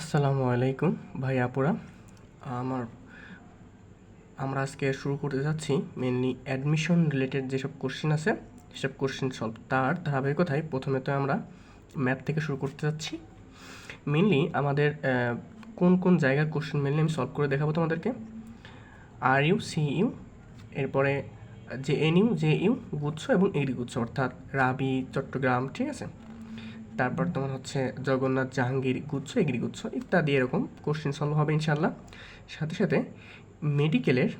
আসসালামু আলাইকুম ভাই আপুরা। আমার, আমরা আজকে শুরু করতে যাচ্ছি মেনলি অ্যাডমিশন রিলেটেড যেসব কোশ্চেন আছে, সেসব কোশ্চেন সলভ তার ধারাবাহিকতায় প্রথমে তো আমরা ম্যাথ থেকে শুরু করতে যাচ্ছি। মেনলি আমাদের কোন কোন জায়গার কোশ্চেন মেনলি আমি সলভ করে দেখাবো তোমাদেরকে। আর ইউ সি ইউ এরপরে যে এন ইউ জে ইউ গুচ্ছ এবং এগ্রি গুচ্ছ, অর্থাৎ রাবি, চট্টগ্রাম, ঠিক আছে? তারপর তোমার হচ্ছে জগন্নাথ জাহাঙ্গীর গুচ্ছ, এগ্রি গুচ্ছ ইত্যাদি এরকম কোশ্চেন সলভ হবে ইনশাল্লাহ সাথে সাথে মেডিকেলের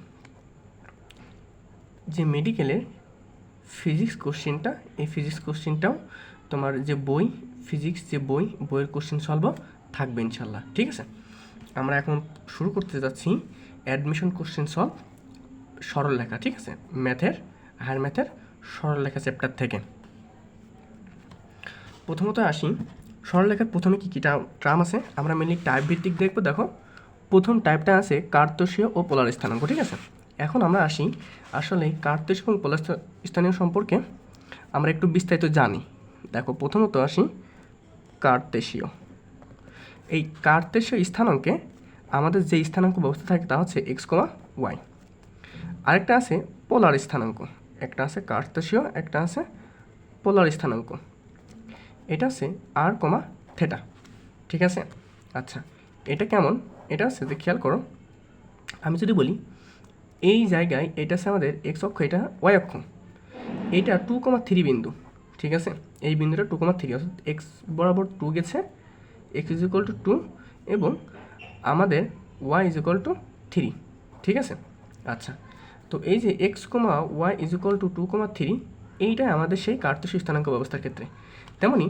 যে মেডিকেলের ফিজিক্স কোশ্চেনটা এই ফিজিক্স কোশ্চেনটাও তোমার যে বই ফিজিক্স যে বই, বইয়ের কোশ্চেন সলভ থাকবে ইনশাল্লাহ ঠিক আছে? আমরা এখন শুরু করতে যাচ্ছি অ্যাডমিশন কোশ্চেন সলভ সরল লেখা ঠিক আছে? ম্যাথের হায়ার ম্যাথের সরল লেখা চ্যাপ্টার থেকে। প্রথমত আসি। সরলরেখার প্রথমে কী কী ট্রাম আছে? আমরা মেনলি টাইপ ভিত্তিক দেখব, দেখো। প্রথম টাইপটা আছে কার্তসীয় ও পোলার স্থানাঙ্ক, ঠিক আছে? এখন আমরা আসি আসলে কার্তসীয় এবং পোলার স্থানীয় সম্পর্কে। আমরা একটু বিস্তারিত জানি। দেখো, প্রথমত আসি কার্তেশীয় এই কার্তেশীয় স্থানাঙ্কে আমাদের যে স্থানাঙ্ক ব্যবস্থা থাকে তা হচ্ছে এক্স কমা ওয়াই আরেকটা আছে পোলার স্থানাঙ্ক। একটা আছে কার্তেশীয় একটা আছে পোলার স্থানাঙ্ক। এটা আছে আর কমা থেটা ঠিক আছে? আচ্ছা এটা কেমন? এটা আছে যে খেয়াল করো, আমি যদি বলি এই জায়গায় এটা আছে আমাদের এক্স অক্ষ, এটা ওয়াই অক্ষ এইটা টু কমা থ্রি বিন্দু, ঠিক আছে? এই বিন্দুটা টু কমা থ্রি অর্থাৎ এক্স বরাবর টু গেছে X is equal to two এবং আমাদের Y is equal to three ঠিক আছে? আচ্ছা তো এই যে X comma Y is equal to two comma three এইটাই আমাদের সেই কার্তসী স্থানাঙ্ক ব্যবস্থার ক্ষেত্রে। তেমনি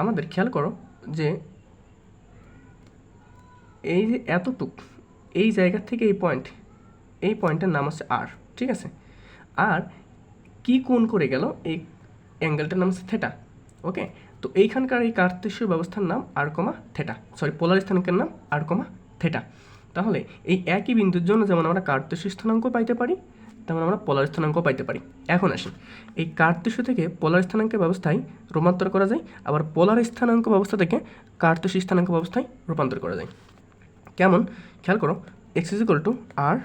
আমাদের খেয়াল করো যে এই যে এতটুক, এই জায়গা থেকে এই পয়েন্ট এই পয়েন্টের নাম হচ্ছে আর ঠিক আছে? আর কি কোণ করে গেল? এই অ্যাঙ্গেলটার নাম হচ্ছে থেটা ওকে তো এইখানকার এই কার্তেশীয় ব্যবস্থার নাম আর কমা থেটা সরি পোলার স্থানাঙ্কের নাম আর কমা থেটা তাহলে এই একই বিন্দুর জন্য যেমন আমরা কার্তেশীয় স্থানাঙ্ক পাইতে পারি তেমন আমরা পলার স্থানাঙ্ক পাইতে পারি। এখন আসি। এই কার্তেশীয় থেকে পোলার স্থানাঙ্কের ব্যবস্থায় রূপান্তর করা যায়, আবার পোলার স্থানাঙ্ক ব্যবস্থা থেকে কার্তেশীয় স্থানাঙ্ক ব্যবস্থায় রূপান্তর করা যায়। কেমন? খেয়াল করো X is equal to R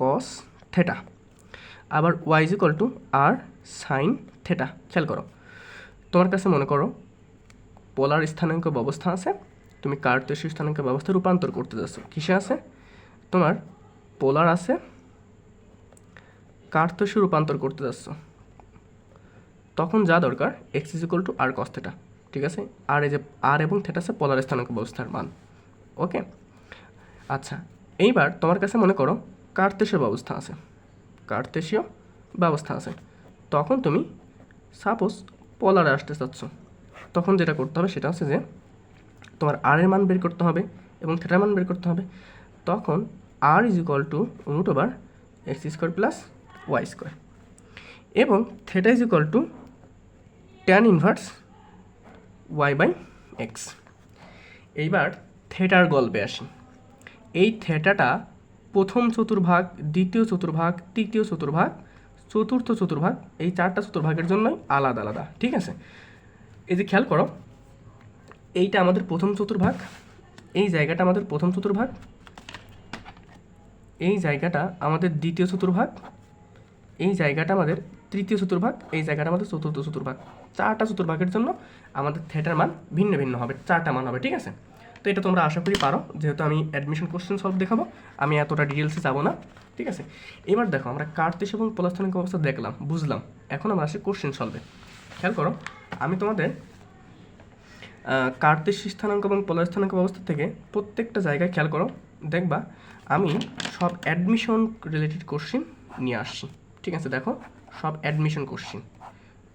cos theta আবার Y is equal to R sine theta খেয়াল করো। তোমার কাছে মনে করো পোলার স্থানাঙ্ক ব্যবস্থা আছে, তুমি কার্তেশীয় স্থানাঙ্ক ব্যবস্থা রূপান্তর করতে যাচ্ছ। কিসে আছে? তোমার পোলার আছে কার্তেশীয় রূপান্তর করতে যাচ্ছ? তখন যা দরকার X is equal to R cos theta ঠিক আছে? আর এই যে আর এবং থেটা আছে পোলার স্থানাঙ্ক ব্যবস্থার মান ওকে আচ্ছা এইবার তোমার কাছে মনে করো কার্তেশীয় ব্যবস্থা আছে। কার্তেশীয় ব্যবস্থা আছে। তখন তুমি সাপোজ পলারে আসতে চাচ্ছ। তখন যেটা করতে হবে সেটা হচ্ছে যে, তোমার আর এর মান বের করতে হবে এবং থেটার মান বের করতে হবে। তখন R is equal to root over X square plus Y square এবং theta is equal to tan inverse Y by X এইবার থেটার গল্পে আসি। এই থেটাটা প্রথম চতুর্ভাগ, দ্বিতীয় চতুর্ভাগ, তৃতীয় চতুর্ভাগ, চতুর্থ চতুর্ভাগ, এই চারটা চতুর্ভাগের জন্যই আলাদা আলাদা, ঠিক আছে? এই যে খেয়াল করো, এইটা আমাদের প্রথম চতুর্ভাগ, এই জায়গাটা আমাদের প্রথম চতুর্ভাগ, এই জায়গাটা আমাদের দ্বিতীয় চতুর্ভাগ এই জায়গাটা আমাদের তৃতীয় চতুর্ভাগ, এই জায়গাটা আমাদের চতুর্থ চতুর্ভাগ। চারটা চতুর্ভাগের জন্য আমাদের থিয়েটার মান ভিন্ন ভিন্ন হবে, চারটা মান হবে, ঠিক আছে? তো এটা তোমরা আশা করি পারো, যেহেতু আমি অ্যাডমিশন কোশ্চেন সলভ দেখাবো, আমি এতটা ডিটেলসে যাব না, ঠিক আছে? এবার দেখো, আমরা কার্তেশ এবং পলাস্থানিক অবস্থা দেখলাম, বুঝলাম। এখন আমরা আসি কোশ্চেন সলভে খেয়াল করো, আমি তোমাদের কার্তেশ স্থানাঙ্ক এবং পোলার স্থানাঙ্ক ব্যবস্থা থেকে প্রত্যেকটা জায়গায় খেয়াল করো, দেখবা, আমি সব অ্যাডমিশন রিলেটেড কোশ্চিন নিয়ে আসছি। ঠিক আছে, দেখো, সব অ্যাডমিশন কোশ্চিন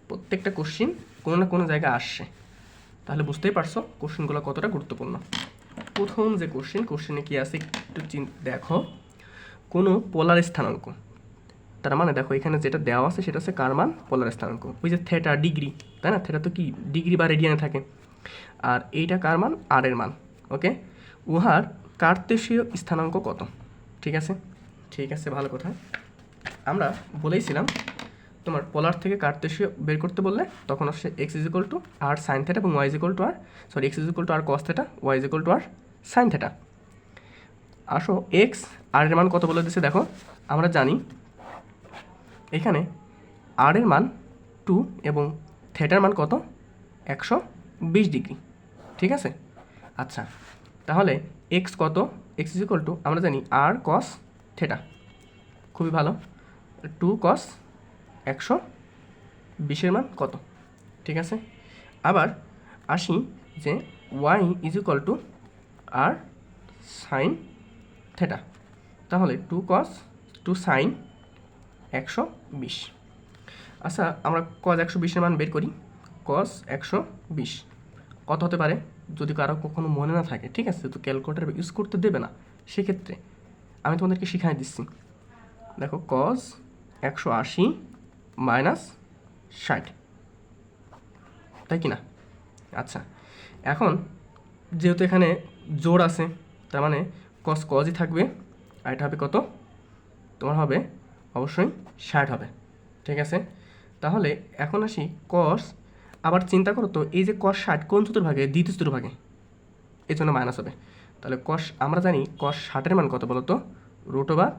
প্রত্যেকটা কোশ্চিন কোনো না কোনো জায়গায় আসছে। তাহলে বুঝতেই পারছ কোশ্চেনগুলো কতটা গুরুত্বপূর্ণ। প্রথম যে কোশ্চেন কোশ্চেনে কি আছে একটু দেখো, কোনো পোলার স্থানাঙ্ক। তার মানে দেখো, এখানে যেটা দেওয়া আছে সেটা হচ্ছে কার মান? পোলার স্থানাঙ্ক। ওই যে থেটা ডিগ্রি তাই না? থেটা তো কি? ডিগ্রি বা রেডিয়ানে থাকে। আর এইটা কার মান? আর এর মান ওকে উহার কার্তেশীয় স্থানাঙ্ক কত? ঠিক আছে? ঠিক আছে, ভালো কথা। আমরা বলেইছিলাম, তোমার পোলার থেকে কার্তেশীয় বের করতে বললে তখন আসছে X is equal to R sine theta এবং Y is equal to R sorry X is equal to R cos theta Y is equal to R sine theta আসো এক্স আর এর মান কত বলে দিচ্ছে দেখো, আমরা জানি এখানে আর এর মান টু এবং থেটার মান কত? একশো বিশ ডিগ্রি, ঠিক আছে? আচ্ছা তাহলে এক্স কত? এক্স ইজ ইকুয়াল টু আমরা জানি আর কস থেটা খুবই ভালো। টু কস একশো বিশের মান কত? ঠিক আছে? আবার আসি যে Y is equal to R sine theta তাহলে টু কস টু সাইন একশো বিশ। আচ্ছা আমরা কস একশো বিশের মান বের করি। কস একশো বিশ। কত হতে পারে? যদি কারও কখনো মনে না থাকে, ঠিক আছে? তো ক্যালকুলেটার ইউজ করতে দেবে না। সেক্ষেত্রে আমি তোমাদেরকে শিখাই দিচ্ছি। দেখো কস একশো আশি মাইনাস ষাট। তাই কি না? আচ্ছা এখন যেহেতু এখানে জোর আছে, তার মানে কস কজই থাকবে, আর এটা হবে কত? তোমার হবে অবশ্যই ষাট হবে, ঠিক আছে? তাহলে এখন আসি কস আবার চিন্তা করো তো, এই যে কস ষাট কোন চতুর্ভাগে দ্বিতীয় চতুর্ভাগে এই জন্য মাইনাস হবে। তাহলে কস আমরা জানি কস ষাটের মান কত বলো তো root over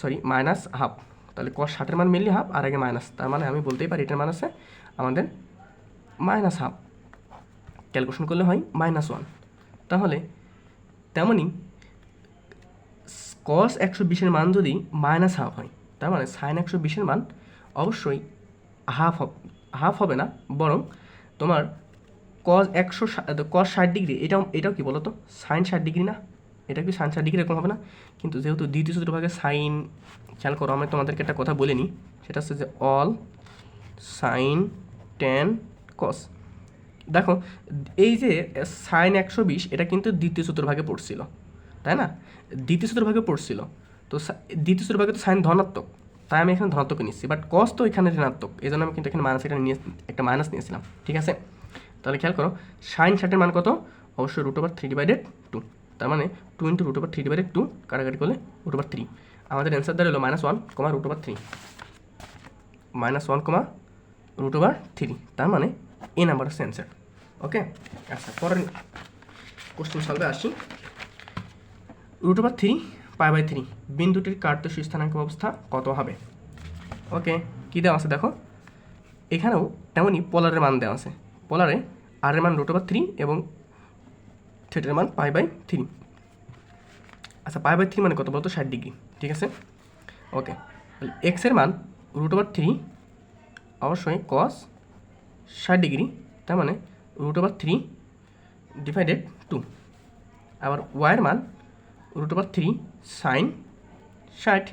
sorry minus half তাহলে কস ষাটের মান মিললি হাফ আর আগে মাইনাস তার মানে আমি বলতেই পারি এটার মান আছে আমাদের মাইনাস হাফ ক্যালকুলেশন করলে হয় মাইনাস ওয়ান তাহলে তেমনই কস একশো বিশের মান যদি মাইনাস হাফ হয়, তার মানে সাইন একশো বিশের মান অবশ্যই হাফ হাফ হবে না, বরং তোমার কস একশো কস ষাট ডিগ্রি এটাও এটাও কি বলো তো সাইন ষাট ডিগ্রি না? এটা কি সাইন ষাট ডিগ্রি এরকম হবে না? কিন্তু যেহেতু দ্বিতীয় চতুর্ভাগে সাইন, খেয়াল করো, আমি তোমাদেরকে একটা কথা বলে নিই সেটা হচ্ছে যে অল সাইন টেন কস। দেখো, এই যে সাইন একশো বিশ, এটা কিন্তু দ্বিতীয় চতুর্ভাগে পড়ছিল, তাই না? দ্বিতীয় চতুর্ভাগে পড়ছিল। তো দ্বিতীয় চতুর্ভাগে তো সাইন ধনাত্মক, তাই আমি এখানে ধনাত্মক নিচ্ছি। বাট কস তো এখানে ঋণাত্মক, এই জন্য আমি কিন্তু এখানে মাইনাস এটা নিয়ে একটা মাইনাস নিয়েছিলাম, ঠিক আছে? তাহলে খেয়াল করো, সাইন ষাটের মান কত? অবশ্যই root over three divided two তার মানে two into root over three divided two কাটাকাটি করলে রুট ওভার থ্রি আমাদের অ্যান্সার দাঁড়াল minus one comma root over three minus one comma root over three তার মানে এ নাম্বার হচ্ছে অ্যান্সার ওকে আচ্ছা পরের কোশ্চেন সলভে আসি। Root over three pi by three বিন্দুটির কার্তস্য স্থানাঙ্ক অবস্থা কত হবে? ওকে কী দেওয়া আছে দেখো? এখানেও তেমনই পোলারের মান দেওয়া আছে। পোলারে আর এর মান রুট ওভার থ্রি এবং থিয়েটারের মান পাই বাই থ্রি। আচ্ছা পাই বাই থ্রি মানে কত বলতো? ষাট ডিগ্রি, ঠিক আছে? ওকে এক্সের মান রুট ওভার থ্রি অবশ্যই কস ষাট ডিগ্রি, তার মানে root over three divided two আবার ওয়াইয়ের মান রুট ওভার থ্রি সাইন ষাট,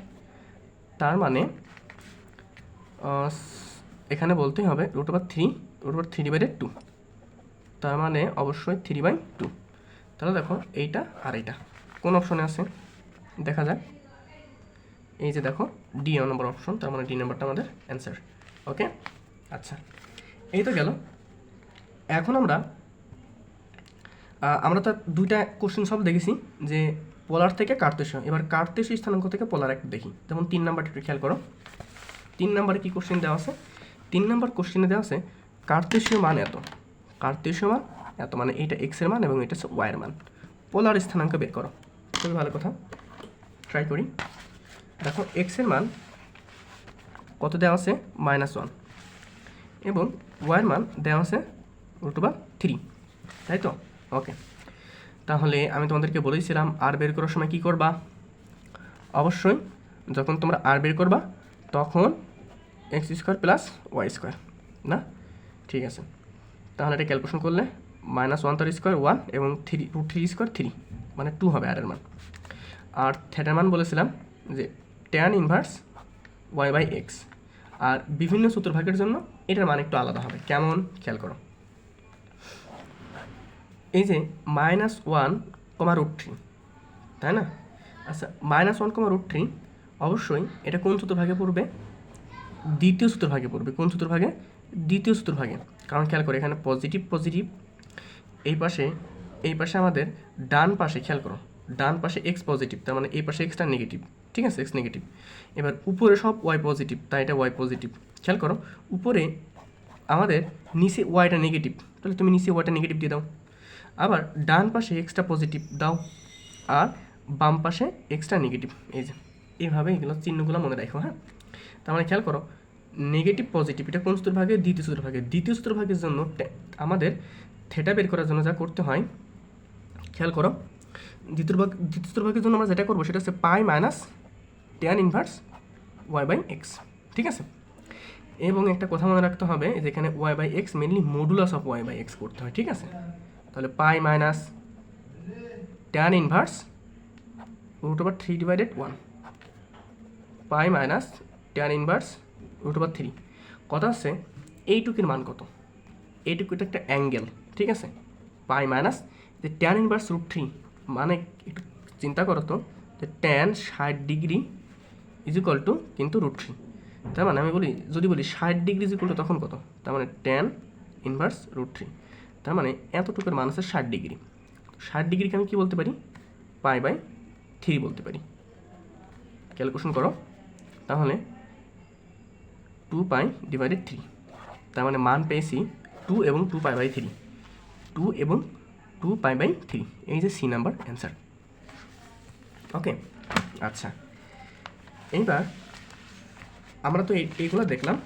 তার মানে এখানে বলতেই হবে root over three root over three divided two তার মানে অবশ্যই থ্রি বাই টু তাহলে দেখো এইটা আর এইটা। কোন অপশনে আছে? দেখা যাক। এই যে দেখো ডি নম্বর অপশন তার মানে ডি নাম্বারটা আমাদের অ্যান্সার ওকে আচ্ছা এই তো গেল। এখন আমরা আমরা তো দুইটা কোশ্চেন সব দেখেছি, যে পোলার থেকে কার্তেশ এবার কার্তেশ স্থানাঙ্ক থেকে পোলার একটা দেখি। যেমন তিন নাম্বারটা একটু খেয়াল করো। তিন নাম্বারে কি কোশ্চেন দেওয়া আছে? তিন নাম্বার কোশ্চেনে দেওয়া আছে কার্তেশীয় মান এত। কার্তেশীয় মান এত মানে এটা এক্সের মান এবং এটা হচ্ছে ওয়াইয়ের মান। পোলার স্থানাঙ্ক বের করো। খুবই ভালো কথা। ট্রাই করি। দেখো এক্সের মান কত দেওয়া আছে? মাইনাস ওয়ান এবং ওয়াইয়ের মান দেওয়া আছে রুট ওভার থ্রি তাই তো? ওকে তাহলে আমি তোমাদেরকে বলেছিলাম আর বের করার সময় কী করবা? অবশ্যই যখন তোমরা আর বের করবা, তখন X square plus Y square না? ঠিক আছে। তাহলে এটা ক্যালকুলেশন করলে মাইনাস ওয়ান তার স্কোয়ার ওয়ান এবং three root three square three মানে টু হবে আর এর মান। আর থ্যাটার মান বলেছিলাম যে tan inverse Y by X আর বিভিন্ন চতুর্ভাগের জন্য এটার মান একটু আলাদা হবে। কেমন? খেয়াল করো। এই যে minus one comma root three তাই না? আচ্ছা minus one comma root three অবশ্যই এটা কোন চতুর্ভাগে পড়বে? দ্বিতীয় চতুর্ভাগে পড়বে। কোন চতুর্ভাগে দ্বিতীয় চতুর্ভাগে কারণ খেয়াল করে, এখানে পজিটিভ পজিটিভ এই পাশে এই পাশে আমাদের ডান পাশে খেয়াল করো, ডান পাশে এক্স পজিটিভ তার মানে এই পাশে এক্সটা নেগেটিভ ঠিক আছে এক্স নেগেটিভ এবার উপরে সব ওয়াই পজিটিভ তাই এটা ওয়াই পজিটিভ খেয়াল করো, উপরে আমাদের নিচে ওয়াইটা নেগেটিভ তাহলে তুমি নিচে ওয়াইটা নেগেটিভ দিয়ে দাও। আবার ডান পাশে এক্সট্রা পজিটিভ দাও, আর বাম পাশে এক্সট্রা নেগেটিভ এই যে, এইভাবে এগুলো চিহ্নগুলো মনে রাখো হ্যাঁ? তার মানে খেয়াল করো নেগেটিভ পজিটিভ এটা কোন সূত্র ভাগে দ্বিতীয় সূত্র ভাগে দ্বিতীয় সূত্র ভাগের জন্য আমাদের থেটা বের করার জন্য যা করতে হয়, খেয়াল করো, দ্বিতীয় ভাগ দ্বিতীয় জন্য আমরা যেটা করব সেটা হচ্ছে pi minus tan inverse Y by X ঠিক আছে? এবং একটা কথা মনে রাখতে হবে যেখানে Y by X mainly modulus of Y by X করতে হয়, ঠিক আছে? তাহলে pi minus tan inverse root over three divided one pi minus tan inverse root over three কথা হচ্ছে, এইটুকুর মান কত? এইটুকু একটা অ্যাঙ্গেল ঠিক আছে? পাই মাইনাস যে ট্যান ইনভার্স রুট থ্রি মানে একটু চিন্তা করো তো, যে ট্যান ষাট ডিগ্রি ইজ ইকুয়াল টু কিন্তু রুট থ্রি তার মানে আমি বলি, যদি বলি ষাট ডিগ্রি ইজ ইকুয়াল টু তখন কত? তার মানে ট্যান ইনভার্স রুট থ্রি তার মানে এতটুকুর মান আছে ষাট ডিগ্রি। ষাট ডিগ্রিকে আমি কী বলতে পারি? পাই বাই থ্রি বলতে পারি। ক্যালকুলেশন করো। তাহলে টু পাই ডিভাইডেড থ্রি তার মানে মান পেয়েছি টু এবং two pi by three two এবং টু পাই বাই থ্রি এই যে সি নাম্বার অ্যান্সার ওকে আচ্ছা। এইবার আমরা তো এই- এইগুলো দেখলাম।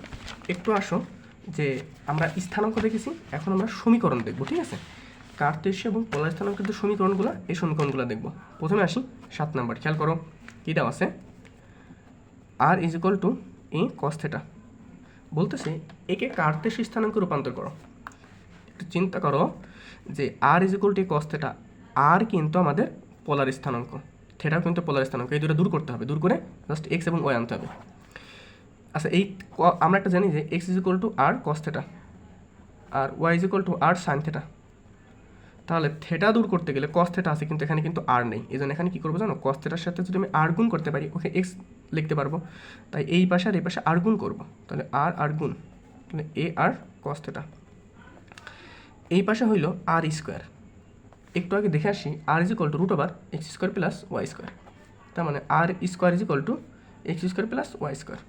একটু আসো যে আমরা স্থানাঙ্ক দেখেছি, এখন আমরা সমীকরণ দেখব, ঠিক আছে? কার্তেশীয় এবং পোলার স্থানাঙ্কের যে সমীকরণগুলো, এই সমীকরণগুলো দেখব। প্রথমে আসি, সাত নাম্বার খেয়াল করো, কী দেওয়া আছে? R is equal to A cos theta বলতেছে, একে কার্তেশীয় স্থানাঙ্কে রূপান্তর করো। একটু চিন্তা করো যে R is equal to cos theta আর কিন্তু আমাদের পোলার স্থানাঙ্ক থেটাও কিন্তু পোলার স্থানাঙ্ক, এই দুটো দূর করতে হবে, দূর করে জাস্ট এক্স এবং ওয়াই আনতে হবে। আচ্ছা এই আমরা একটা জানি যে X is equal to R cos theta R Y is equal to R sine theta তাহলে থেটা দূর করতে গেলে কস থেটা আছে, কিন্তু এখানে কিন্তু আর নেই। এই জন্য এখানে কী করব জানো? কস থেটার সাথে যদি আমি আর গুণ করতে পারি, ওকে এক্স লিখতে পারব। তাই এই পাশে আর এই পাশে আর গুণ করব। তাহলে আর আর গুণ, তাহলে এ আর কস থেটা এই পাশে হইল আর স্কোয়ার একটু আগে দেখে আসি R is equal to root over X square plus Y square তার মানে R square is equal to X square plus Y square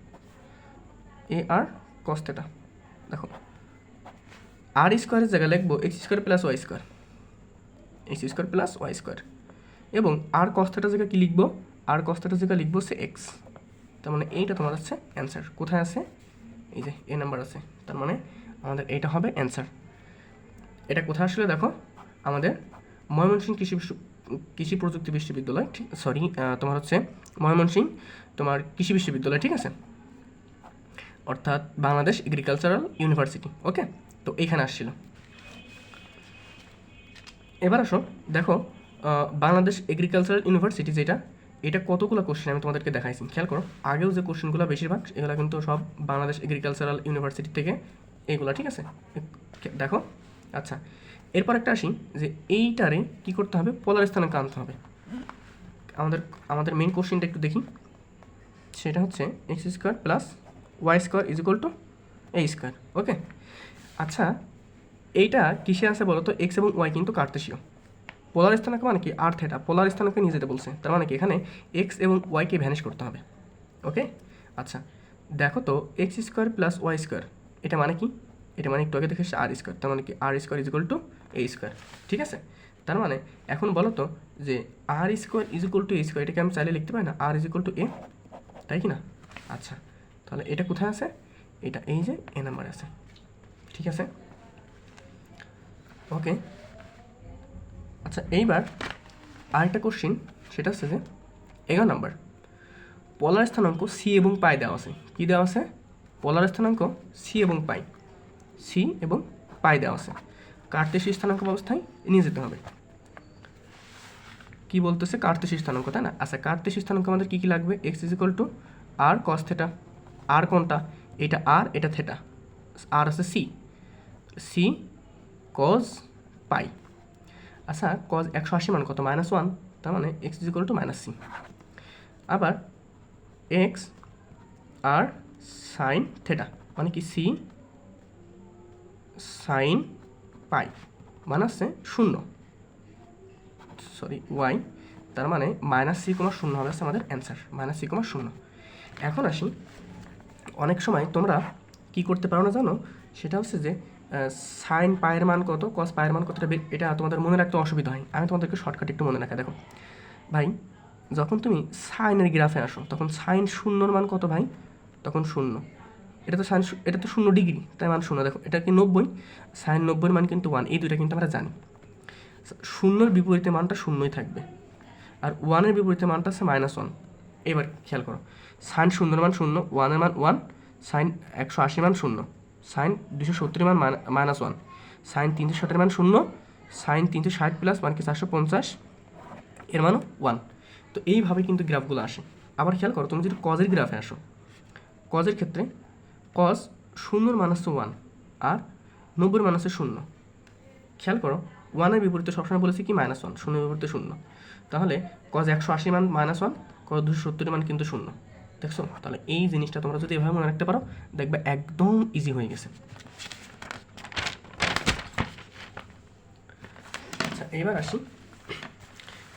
A R cos theta দেখো আর স্কোয়ারের জায়গায় লিখব X square plus Y square X square plus Y square এবং R কস্তাটার জায়গায় কী লিখব? আর কস্তাটার জায়গায় লিখব সে এক্স তার মানে এইটা তোমার হচ্ছে অ্যান্সার কোথায় আছে? এই যে, এ নাম্বার আছে। তার মানে আমাদের এইটা হবে অ্যান্সার এটা কোথায় আসলে দেখো? আমাদের ময়মনসিংহ কৃষি কৃষি প্রযুক্তি বিশ্ববিদ্যালয়, ঠিক সরি তোমার হচ্ছে ময়মনসিংহ, তোমার কৃষি বিশ্ববিদ্যালয়, ঠিক আছে? অর্থাৎ বাংলাদেশ এগ্রিকালচারাল ইউনিভার্সিটি ওকে তো এইখানে আসছিল। এবার আসো, দেখো বাংলাদেশ এগ্রিকালচারাল ইউনিভার্সিটি যেটা, এটা কতগুলো কোশ্চেন আমি তোমাদেরকে দেখাইছি, খেয়াল করো? আগেও যে কোশ্চেনগুলো বেশিরভাগ, এগুলো কিন্তু সব বাংলাদেশ এগ্রিকালচারাল ইউনিভার্সিটি থেকে এগুলো, ঠিক আছে? দেখো আচ্ছা এরপর একটা আসি যে এইটারে কি করতে হবে? পোলার স্থানাঙ্ক আনতে হবে। আমাদের আমাদের মেন কোশ্চেনটা একটু দেখি। সেটা হচ্ছে X square plus Y square is equal to A square okay আচ্ছা এইটা কিসে আছে বলো তো এক্স এবং ওয়াই কিন্তু কার্তেশীয় পোলার স্থানাঙ্ক মানে কি? আর থেটা পোলার স্থানাঙ্কে নিয়ে যেতে বলছে। তার মানে কি? এখানে এক্স এবং ওয়াইকে ভ্যানিশ করতে হবে ওকে আচ্ছা দেখো তো X square plus Y square এটা মানে কি? এটা মানে একটু আগে দেখে আর স্কোয়ার তার মানে কি R square is equal to A square ঠিক আছে? তার মানে এখন বলো তো যে R square is equal to A square এটাকে আমি চাইলে লিখতে পারি না R is equal to A তাই কি না? আচ্ছা তাহলে এটা কোথায় আছে? এটা এই যে এ নাম্বারে আছে, ঠিক আছে? ওকে আচ্ছা এইবার আরেকটা কোশ্চিন সেটা হচ্ছে যে এগারো নাম্বার পলার স্থানাঙ্ক সি এবং পাই দেওয়া আছে, কী দেওয়া আছে? পলার স্থানাঙ্ক সি এবং পাই সি এবং পাই দেওয়া আছে। কার্তেশী স্থানাঙ্ক ব্যবস্থায় নিয়ে যেতে হবে। কি বলতেছে কার্তেশী স্থানাঙ্ক, তাই না? আচ্ছা কার্তেশী স্থানাঙ্ক আমাদের কী কী লাগবে? X is equal to R cos theta আর কোনটা? এটা আর এটা থেটা আর আছে সি সি কজ পাই আচ্ছা কজ একশো আশি মান কত? মাইনাস ওয়ান তার মানে X is equal to minus C আবার এক্স আর সাইন থেটা মানে কি সি সাইন পাই মানে হচ্ছে শূন্য। সরি, ওয়াই, তার মানে মাইনাস সি কমা শূন্য হবে হচ্ছে আমাদের অ্যান্সার, মাইনাস সি কমা শূন্য। এখন আসি, অনেক সময় তোমরা কি করতে পারো না জানো, সেটা হচ্ছে যে সাইন পায়ের মান কত কস পায়ের মান কতটা এটা তোমাদের মনে রাখতে অসুবিধা হয়। আমি তোমাদেরকে শর্টকাট একটু মনে রাখা দেখো। ভাই, যখন তুমি সাইনের গ্রাফে আসো, তখন সাইন শূন্যর মান কত ভাই? তখন শূন্য। এটা তো সাইন এটা তো শূন্য ডিগ্রি তাই মান শূন্য। দেখো, এটা কি নব্বই? সাইন নব্বইয়ের মান কিন্তু ওয়ান এই দুইটা কিন্তু আমরা জানি। শূন্যর বিপরীতে মানটা শূন্যই থাকবে। আর ওয়ানের বিপরীতে মানটা আছে মাইনাস ওয়ান এবার খেয়াল করো। সাইন শূন্যর মান শূন্য ওয়ানের মান ওয়ান সাইন একশো আশি মান শূন্য। সাইন দুশো সত্তর মান মাইনাস ওয়ান সাইন তিনশো ষাটের মান শূন্য। সাইন তিনশো ষাট প্লাস মান কি চারশো পঞ্চাশ। এর মানও ওয়ান তো এইভাবে কিন্তু গ্রাফগুলো আসে। আবার খেয়াল করো, তুমি যদি কজের গ্রাফে আসো কজের ক্ষেত্রে কজ শূন্যর মান হচ্ছে ওয়ান আর নব্বইয়ের মান হচ্ছে শূন্য। খেয়াল করো ওয়ানের বিপরীতে সবসময় বলেছি কি মাইনাস ওয়ান শূন্যের বিপরীতে শূন্য। তাহলে কজ একশো আশি মান মাইনাস ওয়ান কজ দুশো সত্তর মান কিন্তু শূন্য। দেখছ? তাহলে এই জিনিসটা তোমরা যদি এভাবে মনে রাখতে পারো, দেখবে একদম ইজি হয়ে গেছে। আচ্ছা এবার আসি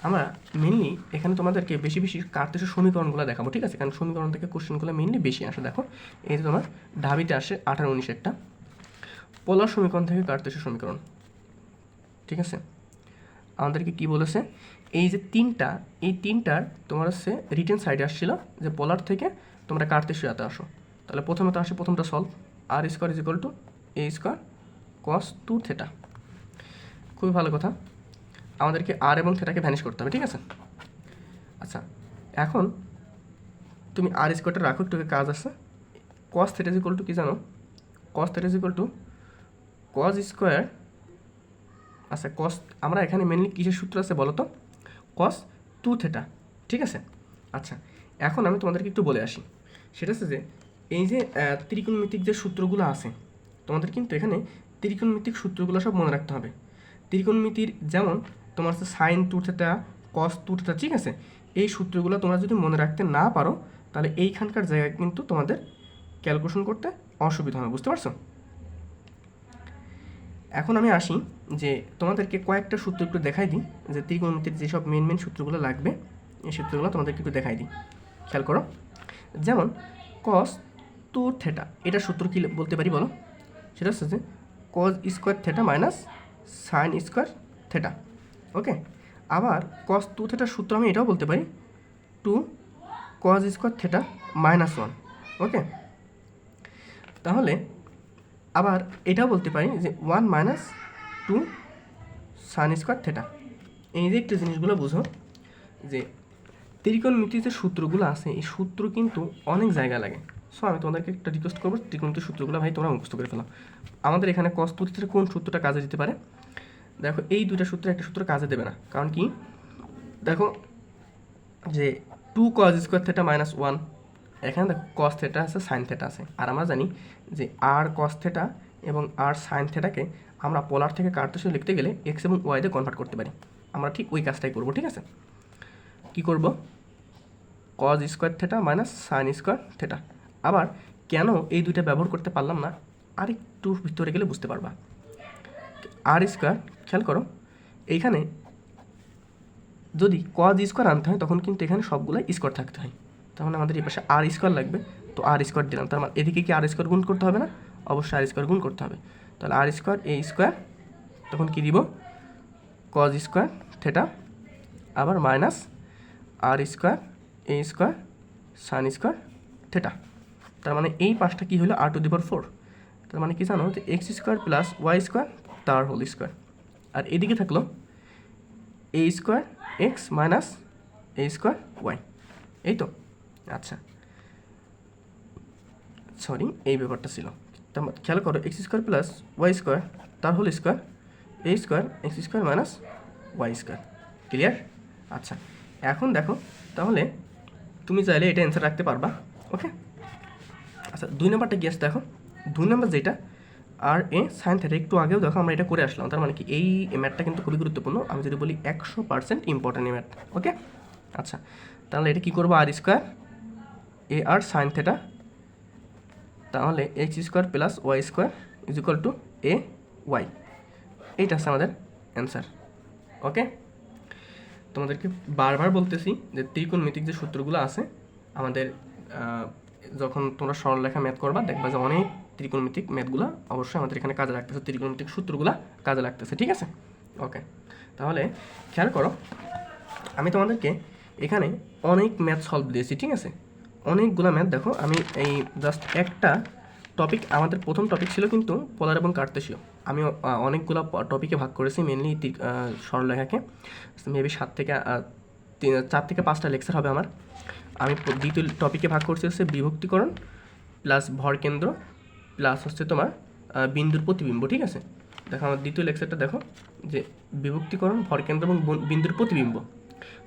আমরা মেনলি এখানে তোমাদেরকে বেশি বেশি কার্তেশের সমীকরণগুলো দেখাবো, ঠিক আছে? কারণ সমীকরণ থেকে কোশ্চেনগুলো মেনলি বেশি আসে, দেখো? এই যে তোমার ঢাবিতে আসে আঠারো উনিশ একটা। পোলার সমীকরণ থেকে কার্তেশের সমীকরণ, ঠিক আছে? আমাদেরকে কি বলেছে? এই যে তিনটা, এই তিনটার তোমার হচ্ছে রিটেন সাইডে আসছিল যে পোলার থেকে তোমরা কার্তেশিয়াতে আসো। তাহলে প্রথমে তো আসে প্রথমটা solve R square is equal to A square cos two theta খুবই ভালো কথা। আমাদেরকে আর এবং থেটাকে ভ্যানিশ করতে হবে, ঠিক আছে? আচ্ছা এখন তুমি আর স্কোয়ারটা রাখো, একটু কাজ আছে। Cos theta is equal to কী জানো? Cos theta is equal to cos square আচ্ছা কস আমরা এখানে মেনলি কিসের সূত্র আছে বলো তো কস টু থেটা ঠিক আছে? আচ্ছা এখন আমি তোমাদেরকে একটু বলে আসি। সেটা হচ্ছে যে, এই যে ত্রিকোণমিতিক যে সূত্রগুলো আছে, তোমাদের কিন্তু এখানে ত্রিকোণমিতিক সূত্রগুলো সব মনে রাখতে হবে। ত্রিকোণমিতির যেমন তোমার হচ্ছে sine two theta cos two theta ঠিক আছে? এই সূত্রগুলো তোমরা যদি মনে রাখতে না পারো, তাহলে এইখানকার জায়গায় কিন্তু তোমাদের ক্যালকুলেশন করতে অসুবিধা হবে, বুঝতে পারছ? এখন আমি আসি যে তোমাদেরকে কয়েকটা সূত্র একটু দেখাই দিই, যে ত্রিকোণমিতির যেসব মেন মেন সূত্রগুলো লাগবে, এই সূত্রগুলো তোমাদেরকে একটু দেখাই দিই। খেয়াল করো। যেমন কস টু থেটা এটার সূত্র কী বলতে পারি বলো? সেটা হচ্ছে যে cos square theta minus sine square theta okay, আবার কস টু থেটার সূত্র আমি এটাও বলতে পারি two cos square theta minus one okay? তাহলে আবার এটাও বলতে পারি যে one minus two sine square theta এই যে একটু জিনিসগুলো বুঝো, যে ত্রিকোণমিতির যে সূত্রগুলো আছে, এই সূত্র কিন্তু অনেক জায়গায় লাগে। সো আমি তোমাদেরকে একটা রিকোয়েস্ট করব, ত্রিকোণমিতির সূত্রগুলো ভাই তোমরা মুখস্থ করে ফেলো। আমাদের এখানে কস্তুতির কোন সূত্রটা কাজে দিতে পারে? দেখো, এই দুইটা সূত্র একটা সূত্র কাজে দেবে না। কারণ কি? দেখো যে two cos square theta minus one এখানে দেখো কস থেটা আছে সাইন থেটা আছে। আর আমরা জানি যে আর কস থেটা এবং আর সাইন থেটাকে আমরা পোলার থেকে কার্তেশীয় লিখতে গেলে এক্স এবং ওয়াইতে কনভার্ট করতে পারি। আমরা ঠিক ওই কাজটাই করব, ঠিক আছে? কি করব? Cos square theta minus sine square theta আবার কেন এই দুইটা ব্যবহার করতে পারলাম না? আর একটু ভিতরে গেলে বুঝতে পারবা। আর স্কোয়ার, খেয়াল করো, এইখানে যদি কজ স্কোয়ার আনতে হয়, তখন কিন্তু এখানে সবগুলো স্কোয়ার থাকতে হয়। তখন আমাদের এই পাশে আর স্কোয়ার লাগবে। তো আর স্কোয়ার দিলাম। তার মানে এদিকে কি আর স্কোয়ার গুণ করতে হবে না? অবশ্যই আর স্কোয়ার গুণ করতে হবে। তাহলে আর স্কোয়ার, এ স্কোয়ার, তখন কি দিব? কজ স্কোয়ার, থেটা, আবার minus R square, A square, sine square, theta. তার মানে এই পাশটা কি হলো? R to the four. তার মানে কি জানো? যে X square plus Y square তার হোল স্কোয়ার আর এদিকে থাকল A square X minus A square Y এই তো? আচ্ছা। সরি এই ব্যাপারটা ছিল। খেয়াল করো X square plus Y square তার whole square A square X square minus Y square clear আচ্ছা। এখন দেখো, তাহলে তুমি চাইলে এটা অ্যান্সার রাখতে পারবা ওকে আচ্ছা দুই নম্বরটা কি আছে দেখো? দুই নম্বর যেটা আর এ সাইন থেটা একটু আগেও দেখো আমরা এটা করে আসলাম, তার মানে কি এই ম্যাথটা কিন্তু খুবই গুরুত্বপূর্ণ। আমি যদি বলি একশো পার্সেন্ট ইম্পর্টেন্ট এই ম্যাথ ওকে আচ্ছা তাহলে এটা কী করব? R square A R sine theta তাহলে X square plus Y square is equal to A Y এইটা আছে আমাদের অ্যান্সার ওকে তোমাদেরকে বারবার বলতেছি যে ত্রিকোণ ত্রিকোণমিতিক যে সূত্রগুলো আছে, আমাদের যখন তোমরা সরলরেখা ম্যাথ করবা, দেখবা যে অনেক ত্রিকোণমিতিক ম্যাথগুলো অবশ্যই আমাদের এখানে কাজে লাগতেছে, ত্রিকোণমিতিক সূত্রগুলো কাজে লাগতেছে, ঠিক আছে? ওকে তাহলে খেয়াল করো, আমি তোমাদেরকে এখানে অনেক ম্যাথ সলভ দিয়েছি, ঠিক আছে? অনেকগুলো ম্যাথ দেখো, আমি এই জাস্ট একটা টপিক আমাদের প্রথম টপিক ছিল কিন্তু পোলার এবং কার্তেশীয় আমি অনেকগুলো টপিকে ভাগ করেছি মেনলি সরলরেখাকে। মেবি সাত থেকে চার থেকে পাঁচটা লেকচার হবে আমার। আমি দ্বিতীয় টপিকে ভাগ করছি হচ্ছে বিভক্তিকরণ প্লাস ভরকেন্দ্র প্লাস হচ্ছে তোমার বিন্দুর প্রতিবিম্ব, ঠিক আছে? দেখো আমার দ্বিতীয় লেকচারটা দেখো, যে বিভক্তিকরণ, ভরকেন্দ্র এবং বন- বিন্দুর প্রতিবিম্ব।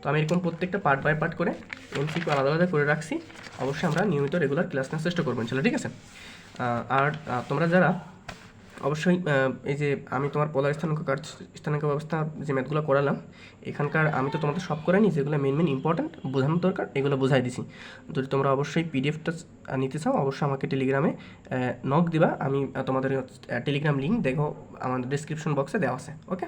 তো আমি এরকম প্রত্যেকটা পার্ট বাই পার্ট করে এমসিকিউ আলাদা আলাদা করে রাখছি। অবশ্যই আমরা নিয়মিত রেগুলার ক্লাস নেওয়ার চেষ্টা করব, ইনশাল্লাহ, ঠিক আছে? আর তোমরা যারা অবশ্যই এই যে আমি তোমার পলার স্থানাঙ্ক কার্য স্থানাঙ্ক ব্যবস্থা যে ম্যাথগুলো করালাম, এখানকার আমি তো তোমাদের সব করাইনি, যেগুলো মেন মেন ইম্পর্ট্যান্ট বোঝানো দরকার, এগুলো বোঝাই দিছি। যদি তোমরা অবশ্যই পিডিএফটা নিতে চাও, অবশ্যই আমাকে টেলিগ্রামে নক দিবা, আমি তোমাদের টেলিগ্রাম লিঙ্ক দেখো, আমাদের ডিসক্রিপশন বক্সে দেওয়া আছে ওকে